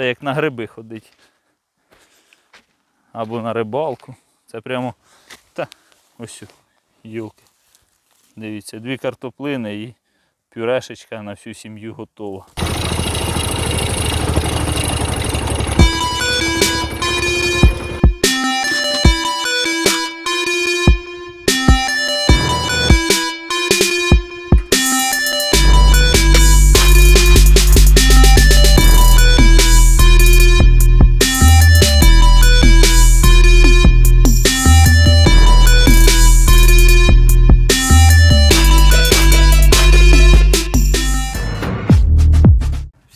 Це як на гриби ходить. Або на рибалку. Це прямо. Та, ось юлки. Дивіться, дві картоплини і пюрешечка на всю сім'ю готова.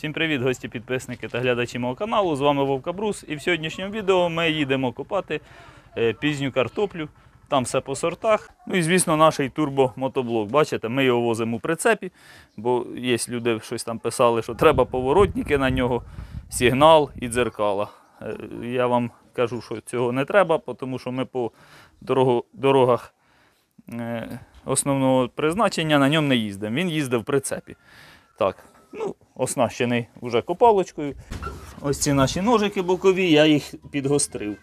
Всім привіт, гості, підписники та глядачі мого каналу. З вами Вовка Брус. І в сьогоднішньому відео ми їдемо копати е, пізню картоплю. Там все по сортах. Ну і звісно, наш турбомотоблок. Бачите, ми його возимо у прицепі, бо є люди щось там писали, що треба поворотники на нього, сигнал і дзеркала. Е, Я вам кажу, що цього не треба, тому що ми по дорогах е, основного призначення на ньому не їздимо. Він їздив в прицепі. Так, ну, оснащений вже копалочкою. Ось ці наші ножики бокові, я їх підгострив.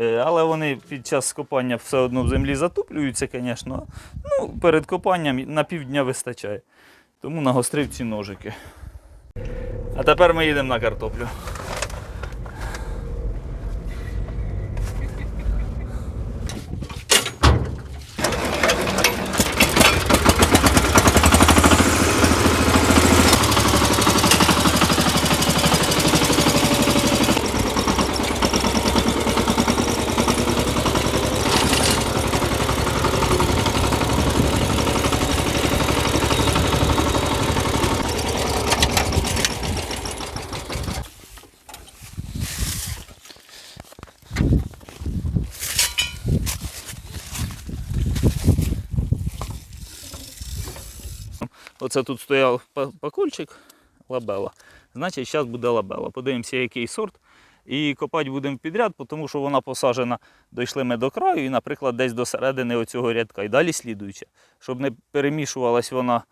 Е, Але вони під час копання все одно в землі затуплюються, звісно. Ну, перед копанням на півдня вистачає. Тому нагострив ці ножики. А тепер ми їдемо на картоплю. Оце тут стояв пакульчик лабела. Значить, зараз буде лабела. Подивимося, який сорт. І копати будемо підряд, тому що вона посаджена, дійшли ми до краю, і, наприклад, десь до середини оцього рядка. І далі слідуюча. Щоб не перемішувалась вона,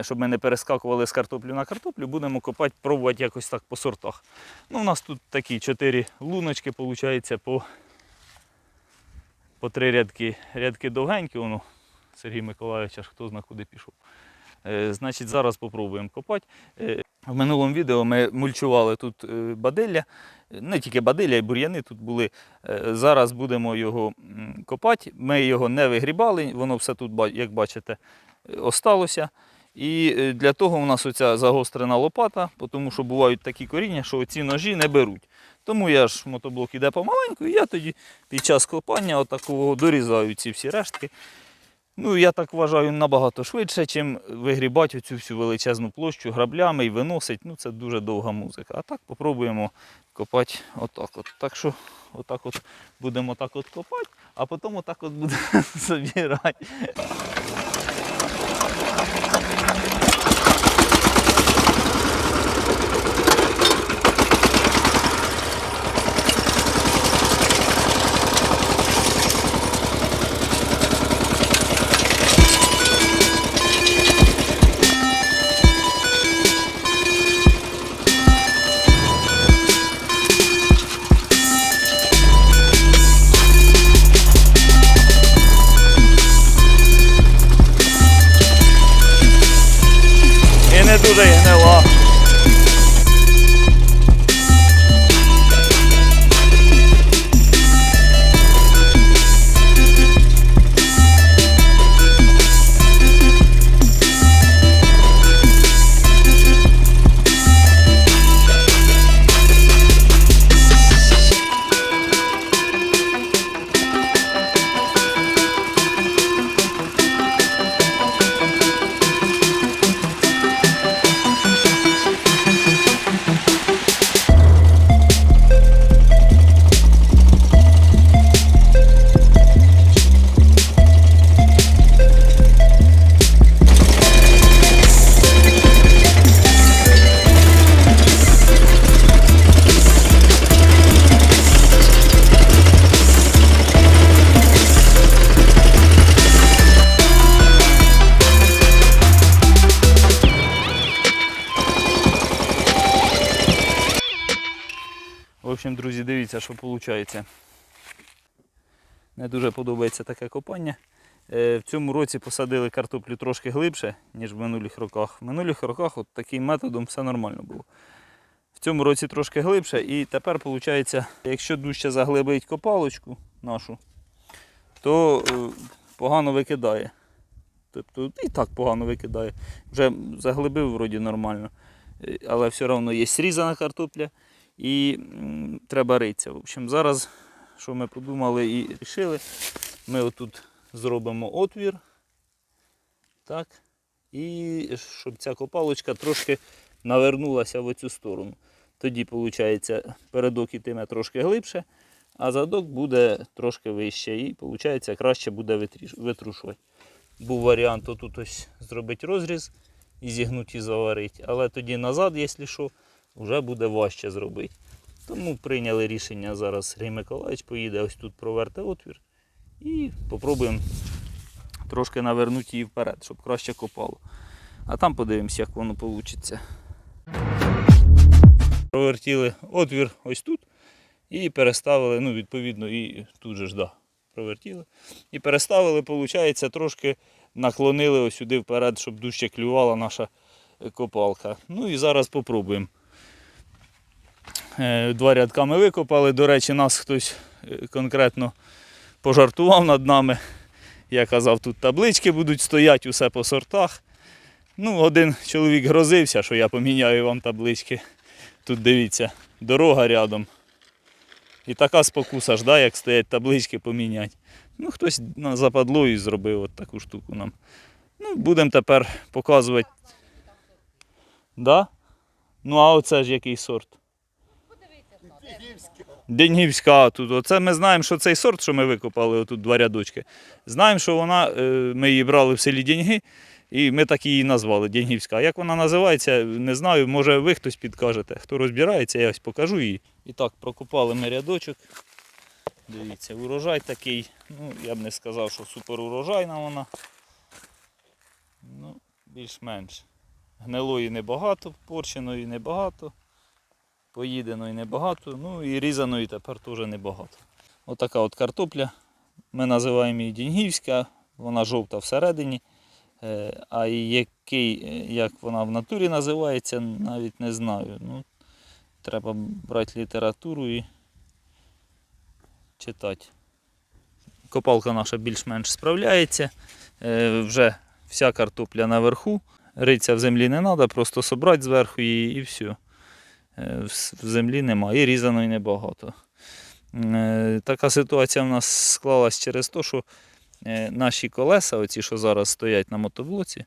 щоб ми не перескакували з картоплю на картоплю, будемо копати, пробувати якось так по сортах. Ну, у нас тут такі чотири луночки, виходить, по, по три рядки. Рядки довгенькі, воно Сергій Миколаївич аж хто зна куди пішов. Е, Значить, зараз спробуємо копати. Е, В минулому відео ми мульчували тут е, бадилля, не тільки бадилля, і бур'яни тут були. Зараз будемо його копати. Ми його не вигрібали, воно все тут, як бачите, осталося. І для того у нас оця загострена лопата, тому що бувають такі коріння, що ці ножі не беруть. Тому я ж мотоблок іде помаленьку, і я тоді під час копання отакого дорізаю ці всі рештки. Ну, я так вважаю, набагато швидше, чим вигрібати оцю всю величезну площу граблями і виносить. Ну, це дуже довга музика. А так попробуємо копати отак от. Так що отак от будемо так от копати, а потім отак от будемо забирати. Що виходить. Не дуже подобається таке копання. Е, В цьому році посадили картоплю трошки глибше, ніж в минулих роках. В минулих роках от таким методом все нормально було. В цьому році трошки глибше, і тепер виходить, якщо дужче заглибить копалочку нашу, то е, погано викидає. Тобто і так погано викидає. Вже заглибив вроді нормально. Е, Але все одно є срізана картопля і треба ритися. В общем, зараз, що ми подумали і вирішили, ми отут зробимо отвір. Так. І щоб ця копалочка трошки навернулася в оцю сторону. Тоді, виходить, передок ітиме трошки глибше, а задок буде трошки вище і виходить, краще буде витрушувати. Був варіант отут ось зробити розріз і зігнути і заварити. Але тоді назад, якщо що, вже буде важче зробити. Тому прийняли рішення зараз Сергій Миколаївич поїде ось тут проверти отвір і спробуємо трошки навернути її вперед, щоб краще копало. А там подивимося, як воно вийде. Провертіли отвір ось тут і переставили, ну, відповідно, і тут же ж, да, провертіли. І переставили, виходить, трошки наклонили ось сюди вперед, щоб дужче клювала наша копалка. Ну і зараз спробуємо. Е, Два рядка ми викопали. До речі, нас хтось е, конкретно пожартував над нами. Я казав, тут таблички будуть стояти, усе по сортах. Ну, один чоловік грозився, що я поміняю вам таблички. Тут дивіться, дорога рядом. І така спокуса ж, да, як стоять таблички поміняти. Ну, хтось і зробив от таку штуку нам. Ну, будемо тепер показувати. Да? Ну, а оце ж який сорт? Денігівська тут. Оце ми знаємо, що цей сорт, що ми викопали, отут два рядочки. Знаємо, що вона, е, ми її брали в селі Деньги, і ми так її назвали Деньгівська. А як вона називається, не знаю. Може ви хтось підкажете. Хто розбирається, я ось покажу її. І так, прокопали ми рядочок. Дивіться, урожай такий. Ну, я б не сказав, що супер урожайна вона. Ну, більш-менш. Гнилої небагато, порченої небагато, поїденої небагато, ну і різаної тепер теж небагато. Отака от картопля. Ми називаємо її Дінгівська, вона жовта всередині. Е, А який, е, як вона в натурі називається, навіть не знаю. Ну, треба брати літературу і читати. Копалка наша більш-менш справляється. Е, Вже вся картопля наверху. Риться в землі не треба, просто собрати зверху її і все. Е, В землі немає, і різаної небагато. Е, Така ситуація в нас склалась через те, що е, наші колеса, оці, що зараз стоять на мотоблоці,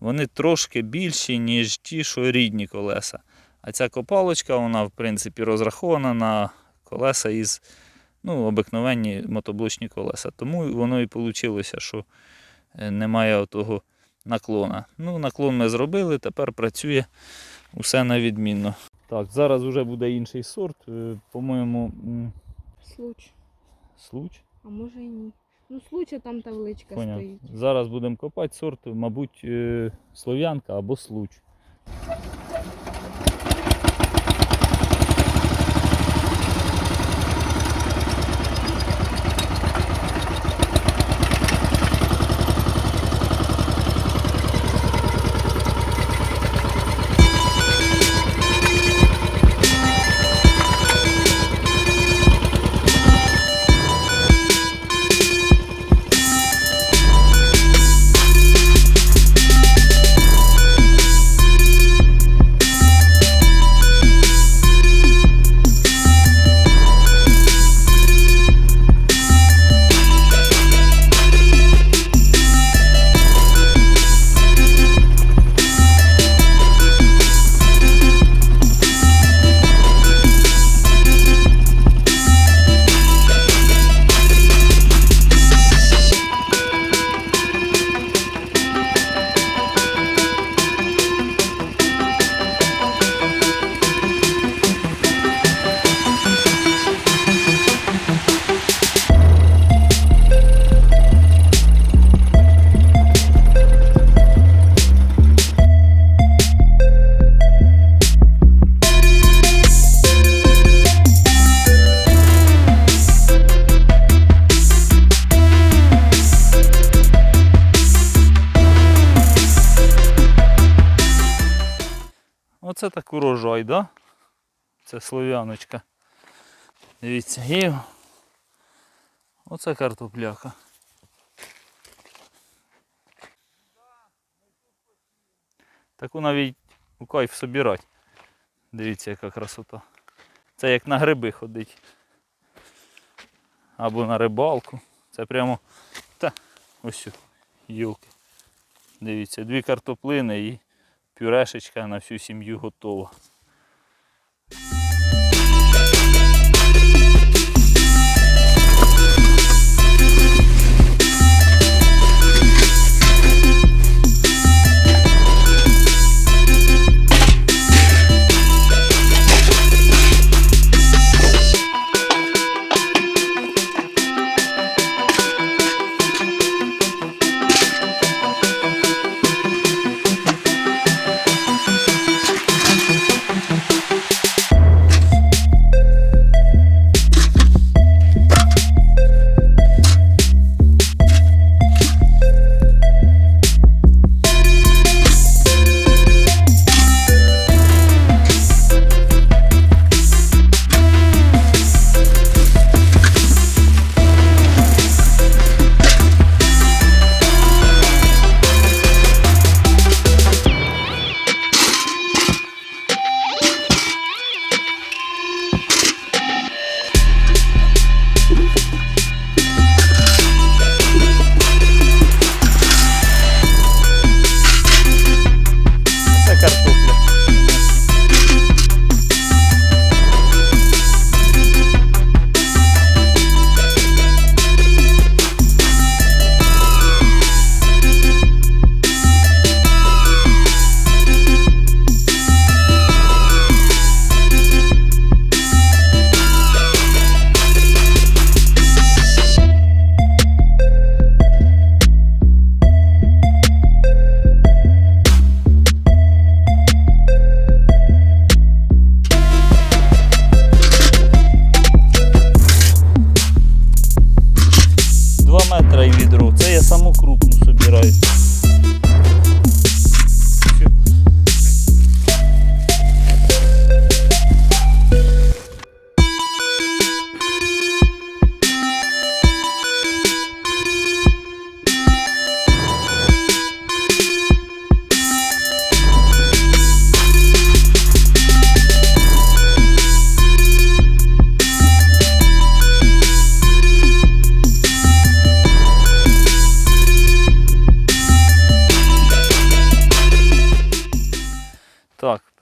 вони трошки більші, ніж ті, що рідні колеса. А ця копалочка, вона, в принципі, розрахована на колеса із ну, обикновенні мотоблочні колеса. Тому воно і вийшло, що немає того наклона. Ну, наклон ми зробили, тепер працює усе на відмінно. Так, зараз вже буде інший сорт. е, По-моєму, Случ. случ. А може і ні. Ну, случа там табличка Понятно. стоїть. Зараз будемо копати сорт, мабуть, е, слов'янка або случ. Оце так урожай, да? Це слов'яночка. Дивіться, і оце картопляка. Таку навіть у кайф собирати. Дивіться, яка красота. Це як на гриби ходить. Або на рибалку. Це прямо. Та, ось йолки. Дивіться, дві картоплини і пюрешечка на всю сім'ю готова.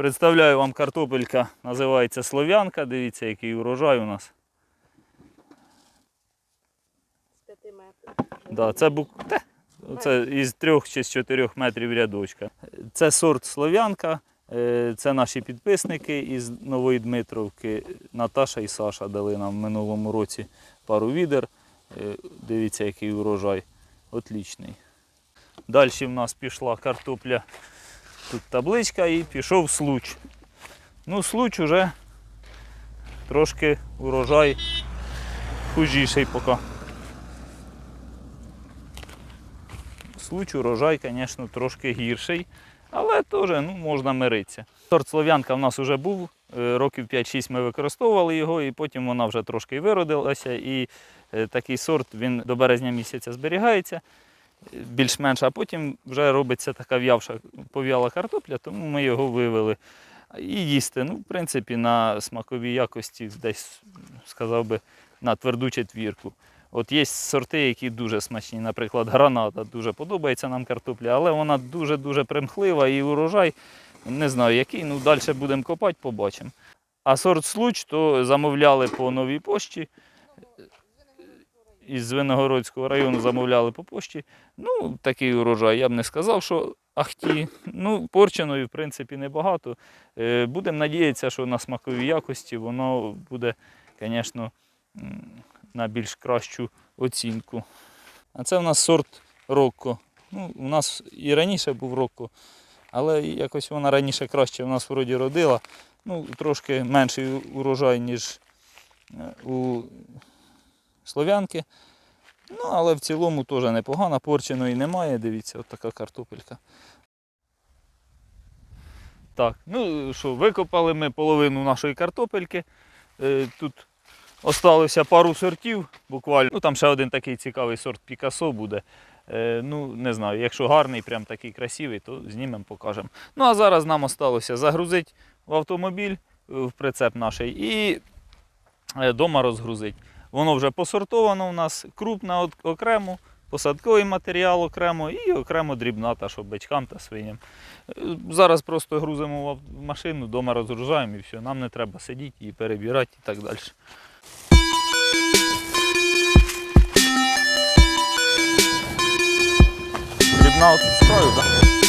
Представляю вам картопелька, називається Слов'янка. Дивіться, який урожай у нас. З 5 метрів. Да, це бук... Те, це із трьох чи з чотирьох метрів рядочка. Це сорт Слов'янка. е, Це наші підписники із Нової Дмитровки. Наташа і Саша дали нам в минулому році пару відер. Е, Дивіться, який урожай. Отлічний. Далі в нас пішла картопля. Тут табличка і пішов случ. Ну, случ уже трошки урожай хужіший поки. Случ урожай, звісно, трошки гірший, але теж ну, можна миритися. Сорт Слов'янка в нас вже був, е, років 5-6 ми використовували його, і потім вона вже трошки виродилася. І е, такий сорт він до березня місяця зберігається більш-менш, а потім вже робиться така в'явша пов'яла картопля, тому ми його вивели. І їсти, ну, в принципі, на смаковій якості десь, сказав би, на тверду четвірку. От є сорти, які дуже смачні. Наприклад, граната дуже подобається нам картопля, але вона дуже-дуже примхлива і урожай. Не знаю який, ну далі будемо копати, побачимо. А сорт случ то замовляли по новій пошті. Із Звенигородського району замовляли по пошті. Ну, такий урожай, я б не сказав, що ахті. Ну, порченої, в принципі, небагато. Е, Будемо надіятися, що на смаковій якості воно буде, звісно, на більш кращу оцінку. А це в нас сорт Рокко. Ну, у нас і раніше був Рокко, але якось вона раніше краще в нас вроді родила. Ну, трошки менший урожай, ніж е, у Слов'янки. Ну, але в цілому теж непогано, порченої немає. Дивіться, от така картопелька. Так, ну що, викопали ми половину нашої картопельки. Е, Тут осталося пару сортів буквально. Ну там ще один такий цікавий сорт Пікасо буде. Е, Ну, не знаю, якщо гарний, прям такий красивий, то знімемо, покажемо. Ну а зараз нам осталося загрузити в автомобіль, е, в прицеп наш і вдома розгрузити. Воно вже посортовано у нас, крупна окремо, посадковий матеріал окремо і окремо дрібната, що бичкам та свиням. Е, Зараз просто грузимо в машину, вдома розгружаємо і все. Нам не треба сидіти і перебирати і так далі. Дрібна от краю, так?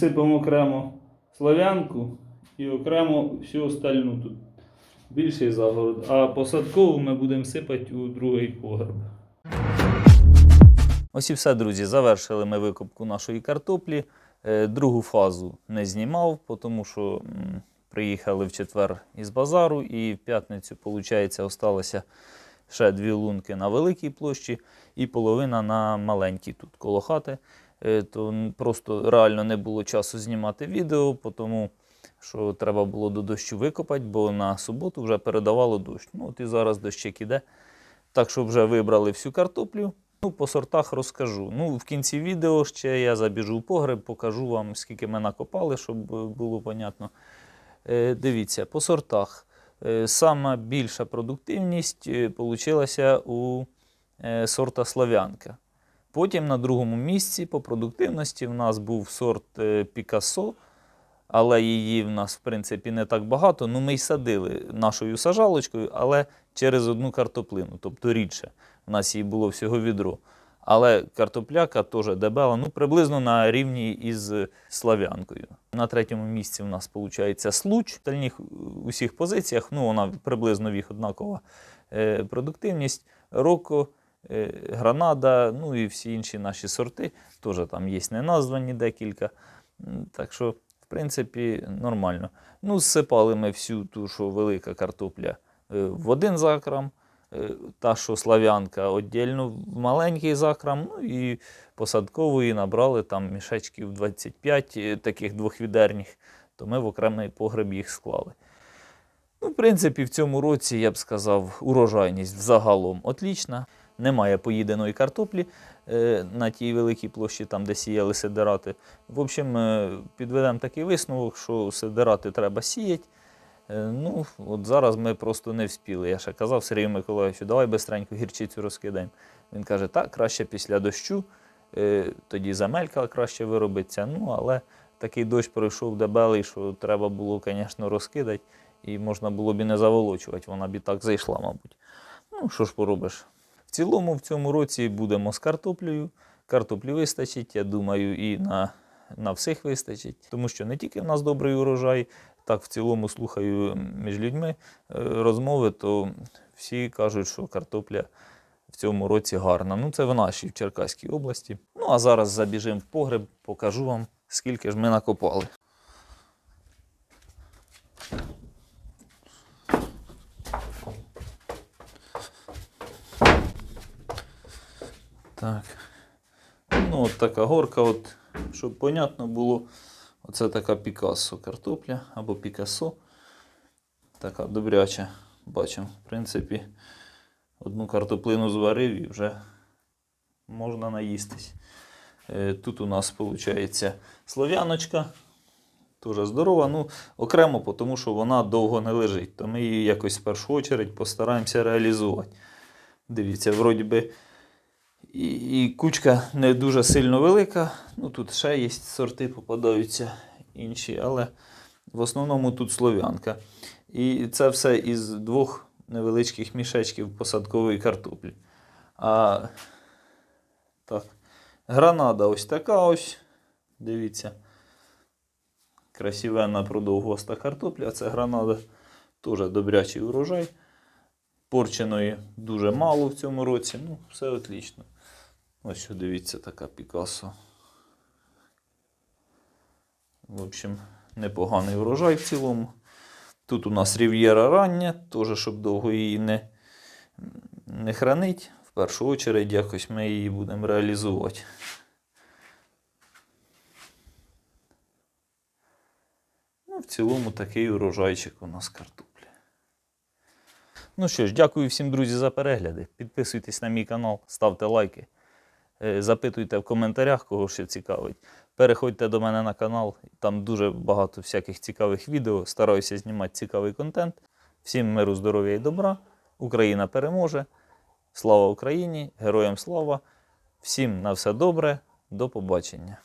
Тут, друзі, сипемо окремо славянку і окремо всю остальну тут. Більший загород. А посадкову ми будемо сипати у другий погреб. Ось і все, друзі. Завершили ми викопку нашої картоплі. Е, Другу фазу не знімав, тому що приїхали в четвер із базару, і в п'ятницю, виходить, осталося ще дві лунки на великій площі і половина на маленькій тут коло хати. Е, То просто реально не було часу знімати відео, тому що треба було до дощу викопати, бо на суботу вже передавало дощ. Ну, от і зараз дощик іде. Так що вже вибрали всю картоплю. Ну, по сортах розкажу. Ну, в кінці відео ще я забіжу в погреб, покажу вам, скільки ми накопали, щоб е, було понятно. Е, дивіться, по сортах. Е, сама більша продуктивність вийшла у е, сорта Слав'янка. Потім на другому місці по продуктивності в нас був сорт е, Пікассо, але її в нас, в принципі, не так багато. Ну, ми й садили нашою сажалочкою, але через одну картоплину, тобто рідше. У нас її було всього відро. Але картопляка теж дебела, ну приблизно на рівні із слав'янкою. На третьому місці в нас виходить случ. В остальних усіх позиціях ну, вона приблизно в їх однакова е, продуктивність. Роко, е, гранада, ну і всі інші наші сорти. Теж там є неназвані декілька. Так що, в принципі, нормально. Ну, зсипали ми всю ту, що велика картопля е, в один закрам. Е, Та, що слав'янка, віддільно в маленький закрам, ну і посадкової набрали там мішечків 25 е, таких двохвідерних, то ми в окремий погреб їх склали. Ну, в принципі, в цьому році, я б сказав, урожайність взагалом отлічна. Немає поїденої картоплі е, на тій великій площі, там, де сіяли сидирати. В общем, е, підведемо такий висновок, що сидирати треба сіяти. Е, Ну, от зараз ми просто не вспіли. Я ще казав Сергію Миколаївичу, давай бистренько гірчицю розкидаємо. Він каже, так, краще після дощу, тоді замелька краще виробиться. Ну, але такий дощ пройшов дебелий, що треба було, звісно, розкидати, і можна було б і не заволочувати, вона б і так зайшла, мабуть. Ну, що ж поробиш. В цілому в цьому році будемо з картоплею. Картоплі вистачить, я думаю, і на, на всіх вистачить. Тому що не тільки в нас добрий урожай, так в цілому слухаю між людьми е, розмови, то всі кажуть, що картопля в цьому році гарна. Ну, це в нашій в Черкаській області. Ну, а зараз забіжимо в погреб, покажу вам, скільки ж ми накопали. Так. Ну, от така горка, от, щоб понятно було, оце така Пікассо картопля або Пікасо. Така добряча. Бачимо, в принципі, одну картоплину зварив і вже можна наїстись. Е, Тут у нас виходить слов'яночка. Дуже здорова. Ну, окремо, тому що вона довго не лежить. То ми її якось в першу чергу постараємося реалізувати. Дивіться, вроді би. І, і кучка не дуже сильно велика. Ну, тут ще є сорти, попадаються інші, але в основному тут слов'янка. І це все із двох невеличких мішечків посадкової картоплі. А так, гранада ось така ось. Дивіться. Красивенна продовгоста картопля. Це гранада. Теж добрячий урожай. Порченої дуже мало в цьому році. Ну, все отлично. Ось що дивіться, така Пікассо. В общем, непоганий урожай в цілому. Тут у нас рів'єра рання, теж, щоб довго її не, не хранить. В першу чергу якось ми її будемо реалізувати. Ну, в цілому такий урожайчик у нас картоплі. Ну що ж, дякую всім, друзі, за перегляди. Підписуйтесь на мій канал, ставте лайки. Е, Запитуйте в коментарях, кого ще цікавить. Переходьте до мене на канал, там дуже багато всяких цікавих відео. Стараюся знімати цікавий контент. Всім миру, здоров'я і добра. Україна переможе. Слава Україні! Героям слава! Всім на все добре, до побачення!